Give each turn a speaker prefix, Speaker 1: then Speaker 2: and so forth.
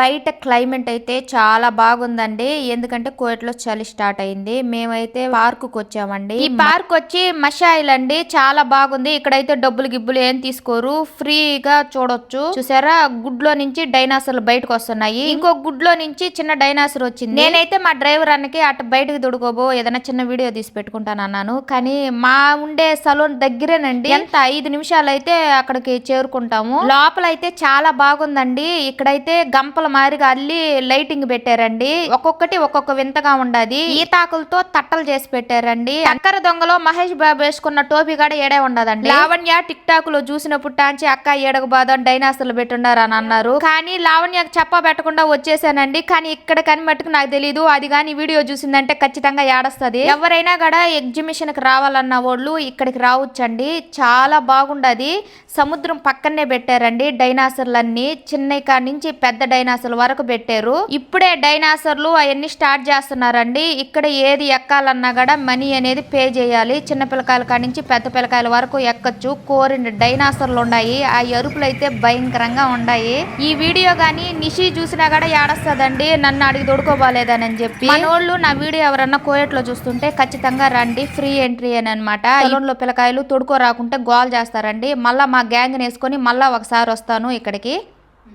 Speaker 1: బయట క్లైమేట్ అయితే చాలా బాగుందండి. ఎందుకంటే కోయట్లో చలి స్టార్ట్ అయింది. మేమైతే పార్క్కు వచ్చామండి. ఈ పార్క్ వచ్చి మషాయిల్ అండి. చాలా బాగుంది. ఇక్కడైతే డబ్బులు గిబ్బులు ఏం తీసుకోరు. ఫ్రీగా చూడొచ్చు. చూసారా? గుడ్లో నుంచి డైనాసర్లు బయటకు వస్తున్నాయి. ఇంకో గుడ్లో నుంచి చిన్న డైనాసర్ వచ్చింది. నేనైతే మా డ్రైవర్ అన్నకి అటు బయటకు దుడుకోబో ఏదైనా చిన్న వీడియో తీసి పెట్టుకుంటాను అన్నాను. కానీ మా ఉండే సలూన్ దగ్గరేనండి. ఎంత? ఐదు నిమిషాలు అయితే అక్కడికి చేరుకుంటాము. లోపల అయితే చాలా బాగుందండి. ఇక్కడైతే గంపల మారిగా అల్లి లైటింగ్ పెట్టారండి. ఒక్కొక్కటి ఒక్కొక్క వింతగా ఉండదు. ఈతాకులతో తట్టలు చేసి పెట్టారండి. అక్కర దొంగలో మహేష్ బాబు వేసుకున్న టోపీ కూడా ఏడే ఉండదండి. లావణ్య టిక్ టాక్లో చూసిన పుట్టాంచి అక్క ఏడకు బాధ డైనాసులు పెట్టున్నారు అని అన్నారు. కానీ లావణ్య చెప్ప పెట్టకుండా వచ్చేసానండి. కానీ ఇక్కడ కని మట్టుకు నాకు తెలియదు అది కానీ వీడియో చూసిందంటే ఖచ్చితంగా ఏడస్తుంది. ఎవరైనా కూడా ఎగ్జిబిషన్కి రావాలన్న వాళ్ళు ఇక్కడికి రావచ్చండి. చాలా బాగుండది. సముద్రం పక్కనే పెట్టారండి డైనాసర్లన్నీ. చిన్న నుంచి పెద్ద డైనాసర్లు వరకు పెట్టారు. ఇప్పుడే డైనాసర్లు అవన్నీ స్టార్ట్ చేస్తున్నారండి. ఇక్కడ ఏది ఎక్కాలన్నా కూడా మనీ అనేది పే చేయాలి. చిన్న పిల్లకాయల కాడి నుంచి పెద్ద పిల్లకాయల వరకు ఎక్కచ్చు. కోరిన డైనాసర్లు ఉన్నాయి. ఆ ఎరుపులు అయితే భయంకరంగా ఉన్నాయి. ఈ వీడియో గానీ నిషి చూసినా కూడా ఏడస్తదండి. నన్ను అడిగి దొడుకోబోలేదని అని చెప్పి. మనోళ్ళు నా వీడియో ఎవరన్నా కోయట్లో చూస్తుంటే ఖచ్చితంగా రండి. ఫ్రీ ఎంట్రీ అని అనమాట లో పిల్లకాయలు తొడుకో రాకుంటే గోల్ చేస్తారండి. మళ్ళా మా గ్యాంగ్ వేసుకొని మళ్ళా ఒకసారి వస్తాను ఇక్కడికి.